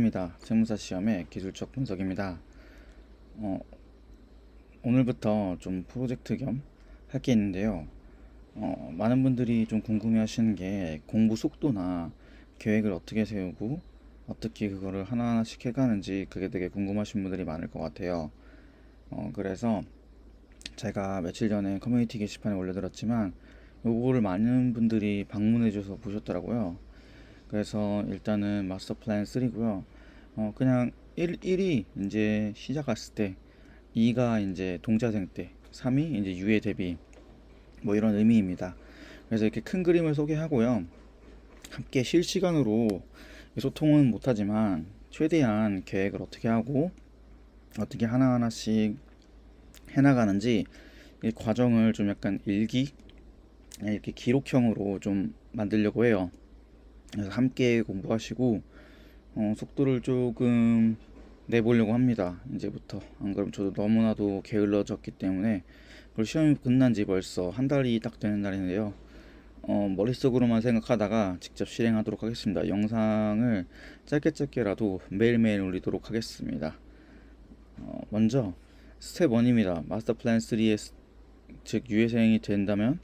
입니다. 세무사 시험의 기술적 분석입니다. 어, 오늘부터 좀 프로젝트 겸 할 게 있는데요. 어, 많은 분들이 좀 궁금해 하시는 게 공부 속도나 계획을 어떻게 세우고 어떻게 그거를 하나하나씩 해가는지 그게 되게 궁금하신 분들이 많을 것 같아요. 어, 그래서 제가 며칠 전에 커뮤니티 게시판에 올려드렸지만 요거를 많은 분들이 방문해 줘서 보셨더라고요. 그래서 일단은 마스터 플랜 3고요. 어, 그냥 1, 1이 이제 시작했을 때, 2가 이제 동자생 때, 3이 이제 유예 대비, 뭐 이런 의미입니다. 그래서 이렇게 큰 그림을 소개하고요. 함께 실시간으로 소통은 못하지만, 최대한 계획을 어떻게 하고, 어떻게 하나하나씩 해나가는지, 이 과정을 좀 약간 일기, 이렇게 기록형으로 좀 만들려고 해요. 그래서 함께 공부하시고 어, 속도를 조금 내보려고 합니다. 이제부터 안 그럼 저도 너무나도 게을러졌기 때문에 그리고 시험이 끝난 지 벌써 한 달이 딱 되는 날인데요. 어, 머릿속으로만 생각하다가 직접 실행하도록 하겠습니다. 영상을 짧게 짧게라도 매일매일 올리도록 하겠습니다. 어, 먼저 스텝 1입니다. 마스터 플랜 3의 즉 유예생이 된다면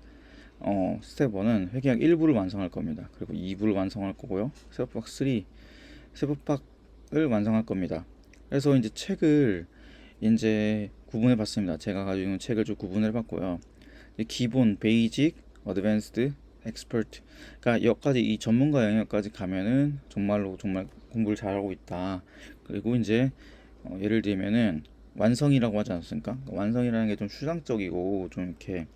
어, 스텝 1은 회계학 1부를 완성할 겁니다. 그리고 2부를 완성할 거고요. 세법학 3, 세법학을 완성할 겁니다. 그래서 이제 책을 이제 구분해 봤습니다. 제가 가지고 있는 책을 좀 구분해 봤고요. 기본, 베이직, 어드밴스드, 엑스퍼트. 그러니까 여기까지 이 전문가 영역까지 가면은 정말로 정말 공부를 잘하고 있다. 그리고 이제 어, 예를 들면은 완성이라고 하지 않습니까? 완성이라는 게 좀 추상적이고 좀 이렇게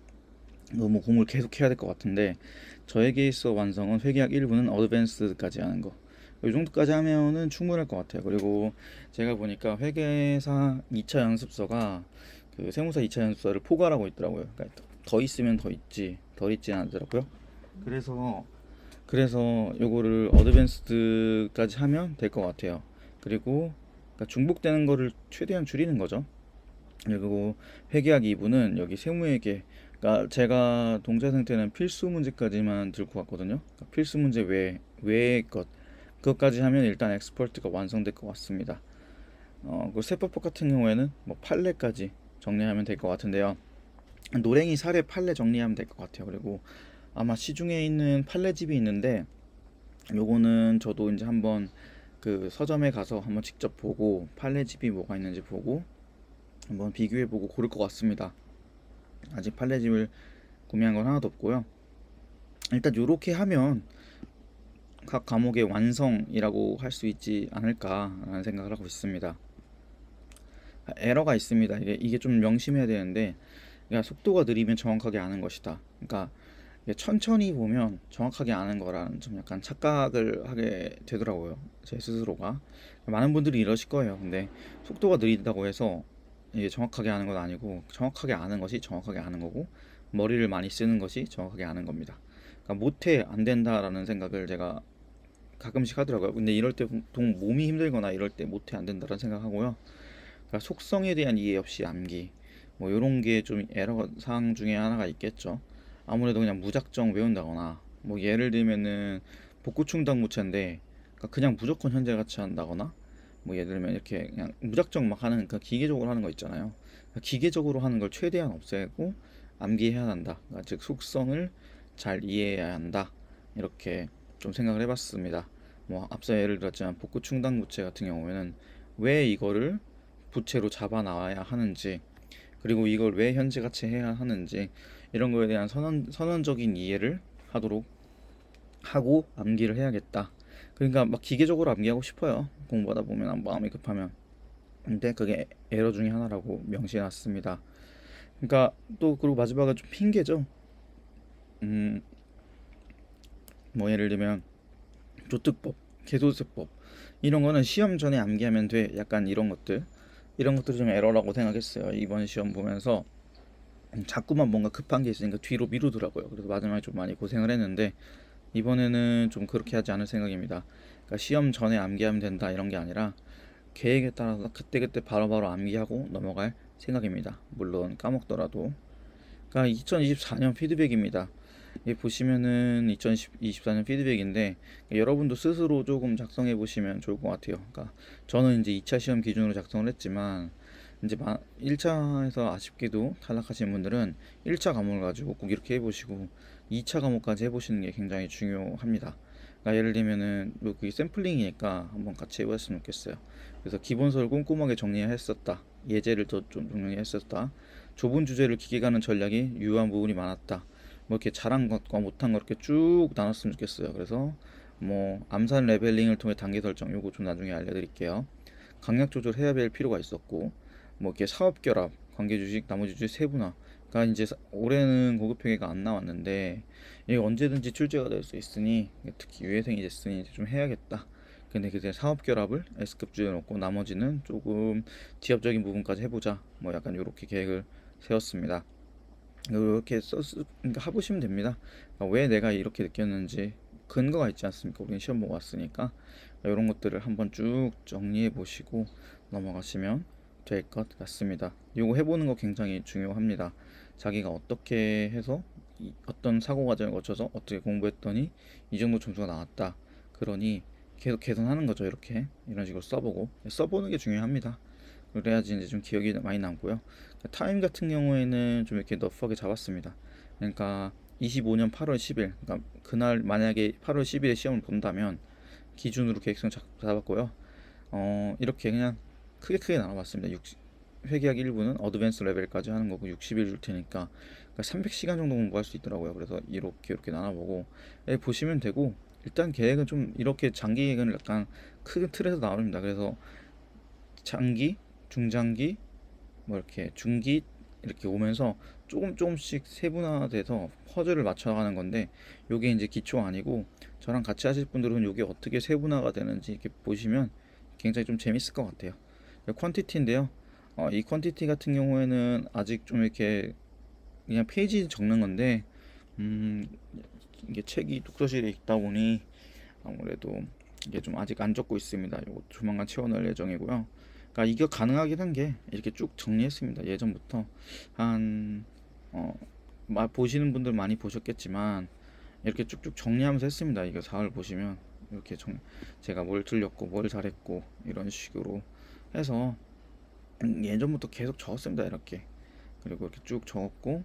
너무 공부를 계속 해야 될 것 같은데 저에게 있어 완성은 회계학 1부는 어드밴스까지 하는 거. 이 정도까지 하면은 충분할 것 같아요. 그리고 제가 보니까 회계사 2차 연습서가 그 세무사 2차 연습서를 포괄하고 있더라고요. 그러니까 더 있으면 더 있지, 덜 있지 않더라고요. 그래서 그래서 요거를 어드밴스드까지 하면 될 것 같아요. 그리고 그러니까 중복되는 거를 최대한 줄이는 거죠. 그리고 회계학 2부는 여기 세무회계 그러니까 제가 동자생 때는 필수 문제까지만 들고 갔거든요. 그러니까 필수 문제 외 외의 것 그것까지 하면 일단 엑스퍼트가 완성될 것 같습니다. 어, 그 세법학 같은 경우에는 뭐 판례까지 정리하면 될 것 같은데요. 노랭이 사례 판례 정리하면 될 것 같아요. 그리고 아마 시중에 있는 판례집이 있는데 요거는 저도 이제 한번 그 서점에 가서 한번 직접 보고 판례집이 뭐가 있는지 보고 한번 비교해 보고 고를 것 같습니다. 아직 판례집을 구매한 건 하나도 없고요. 일단 요렇게 하면 각 과목의 완성이라고 할 수 있지 않을까라는 생각을 하고 있습니다. 아, 에러가 있습니다. 이게 이게 좀 명심해야 되는데, 그러니까 속도가 느리면 정확하게 아는 것이다. 그러니까 천천히 보면 정확하게 아는 거라는 좀 약간 착각을 하게 되더라고요. 제 스스로가 많은 분들이 이러실 거예요. 근데 속도가 느리다고 해서 이게 정확하게 아는 건 아니고 정확하게 아는 것이 정확하게 아는 거고 머리를 많이 쓰는 것이 정확하게 아는 겁니다. 그러니까 못해 안 된다라는 생각을 제가 가끔씩 하더라고요. 근데 이럴 때 보통 몸이 힘들거나 이럴 때 못해 안 된다라는 생각하고요. 그러니까 속성에 대한 이해 없이 암기 뭐 이런 게 좀 에러 사항 중에 하나가 있겠죠. 아무래도 그냥 무작정 외운다거나 뭐 예를 들면은 복구충 당 무체인데 그러니까 그냥 무조건 현재 같이 한다거나 뭐 예를 들면 이렇게 그냥 무작정 막 하는 그 기계적으로 하는 거 있잖아요. 그러니까 기계적으로 하는 걸 최대한 없애고 암기해야 한다. 그러니까 즉 속성을 잘 이해해야 한다. 이렇게 좀 생각을 해봤습니다. 뭐 앞서 예를 들었지만 복구 충당 부채 같은 경우에는 왜 이거를 부채로 잡아 나와야 하는지 그리고 이걸 왜 현재 같이 해야 하는지 이런 거에 대한 선언, 선언적인 이해를 하도록 하고 암기를 해야겠다. 그러니까 막 기계적으로 암기하고 싶어요. 공부하다 보면 마음이 급하면. 근데 그게 에러 중에 하나라고 명시해 놨습니다. 그러니까 또 그리고 마지막은 좀 핑계죠. 음, 뭐 예를 들면 조특법, 개도세법 이런 거는 시험 전에 암기하면 돼. 약간 이런 것들 이런 것들이 좀 에러라고 생각했어요. 이번 시험 보면서 음, 자꾸만 뭔가 급한 게 있으니까 뒤로 미루더라고요. 그래서 마지막에 좀 많이 고생을 했는데 이번에는 좀 그렇게 하지 않을 생각입니다. 그러니까 시험 전에 암기하면 된다 이런 게 아니라 계획에 따라서 그때그때 바로바로 암기하고 넘어갈 생각입니다. 물론 까먹더라도. 그러니까 2024년 피드백입니다. 이 보시면은 2024년 피드백인데 여러분도 스스로 조금 작성해 보시면 좋을 것 같아요. 그러니까 저는 이제 2차 시험 기준으로 작성을 했지만 이제 1차에서 아쉽게도 탈락하신 분들은 1차 과목을 가지고 꼭 이렇게 해보시고 2차 과목까지 해보시는 게 굉장히 중요합니다. 그러니까 예를 들면은 뭐 그게 샘플링이니까 한번 같이 해보셨으면 좋겠어요. 그래서 기본서를 꼼꼼하게 정리했었다. 예제를 더 좀 정리했었다. 좁은 주제를 깊게 가는 전략이 유효한 부분이 많았다. 뭐 이렇게 잘한 것과 못한 것 이렇게 쭉 나눴으면 좋겠어요. 그래서 뭐 암산 레벨링을 통해 단계 설정 요거 좀 나중에 알려드릴게요. 강약 조절해야 될 필요가 있었고 뭐 이렇게 사업 결합, 관계 주식, 나머지 주식 세분화. 그러니까 이제 사- 올해는 고급 회계가 안 나왔는데 이게 언제든지 출제가 될 수 있으니 특히 유예생이 됐으니 이제 좀 해야겠다. 근데 그때 사업 결합을 S급 주에 놓고 나머지는 조금 지엽적인 부분까지 해보자. 뭐 약간 이렇게 계획을 세웠습니다. 이렇게 썼, 그러니까 해보시면 됩니다. 그러니까 왜 내가 이렇게 느꼈는지 근거가 있지 않습니까? 우리는 시험 보고 왔으니까 이런 것들을 한번 쭉 정리해 보시고 넘어가시면 될 것 같습니다. 이거 해보는 거 굉장히 중요합니다. 자기가 어떻게 해서 이- 어떤 사고 과정을 거쳐서 어떻게 공부했더니 이 정도 점수가 나왔다. 그러니 계속 개선하는 거죠. 이렇게 이런 식으로 써보고 써보는 게 중요합니다. 그래야지 이제 좀 기억이 많이 남고요. 타임 같은 경우에는 좀 이렇게 너프하게 잡았습니다. 그러니까 25년 8월 10일, 그러니까 그날 만약에 8월 10일에 시험을 본다면 기준으로 계획성 잡- 잡았고요. 어, 이렇게 그냥 크게 크게 나눠봤습니다. 60, 회계학 1부는 어드밴스 레벨까지 하는 거고 60일 줄 테니까 그러니까 300시간 정도 공부할 수 있더라고요. 그래서 이렇게 이렇게 나눠보고 예, 보시면 되고 일단 계획은 좀 이렇게 장기 계획은 약간 큰 틀에서 나옵니다. 그래서 장기, 중장기, 뭐 이렇게 중기 이렇게 오면서 조금 조금씩 세분화돼서 퍼즐을 맞춰가는 건데 요게 이제 기초 아니고 저랑 같이 하실 분들은 요게 어떻게 세분화가 되는지 이렇게 보시면 굉장히 좀 재밌을 것 같아요. 퀀티티인데요. 어, 이 퀀티티 같은 경우에는 아직 좀 이렇게 그냥 페이지 적는 건데 음, 이게 책이 독서실에 있다 보니 아무래도 이게 좀 아직 안 적고 있습니다. 요거 조만간 채워넣을 예정이고요. 그러니까 이게 가능하긴 한 게 이렇게 쭉 정리했습니다. 예전부터 한 어, 마- 보시는 분들 많이 보셨겠지만 이렇게 쭉쭉 정리하면서 했습니다. 이거 사을 보시면 이렇게 정, 제가 뭘 틀렸고 뭘 잘했고 이런 식으로 해서 음, 예전부터 계속 적었습니다. 이렇게 그리고 이렇게 쭉 적었고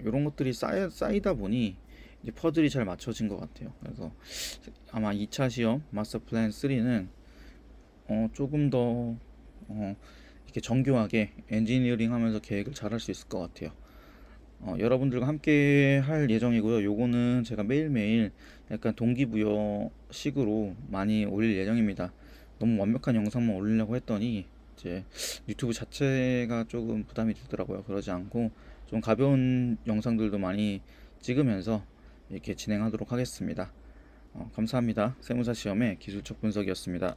이런 것들이 쌓여, 쌓이다 보니 이제 퍼즐이 잘 맞춰진 것 같아요. 그래서 아마 2차 시험 마스터 플랜 3는 어, 조금 더 어, 이렇게 정교하게 엔지니어링 하면서 계획을 잘 할 수 있을 것 같아요. 어, 여러분들과 함께 할 예정이고요. 요거는 제가 매일매일 약간 동기부여 식으로 많이 올릴 예정입니다. 너무 완벽한 영상만 올리려고 했더니 이제 유튜브 자체가 조금 부담이 되더라고요. 그러지 않고 좀 가벼운 영상들도 많이 찍으면서 이렇게 진행하도록 하겠습니다. 어, 감사합니다. 세무사 시험의 기술적 분석이었습니다.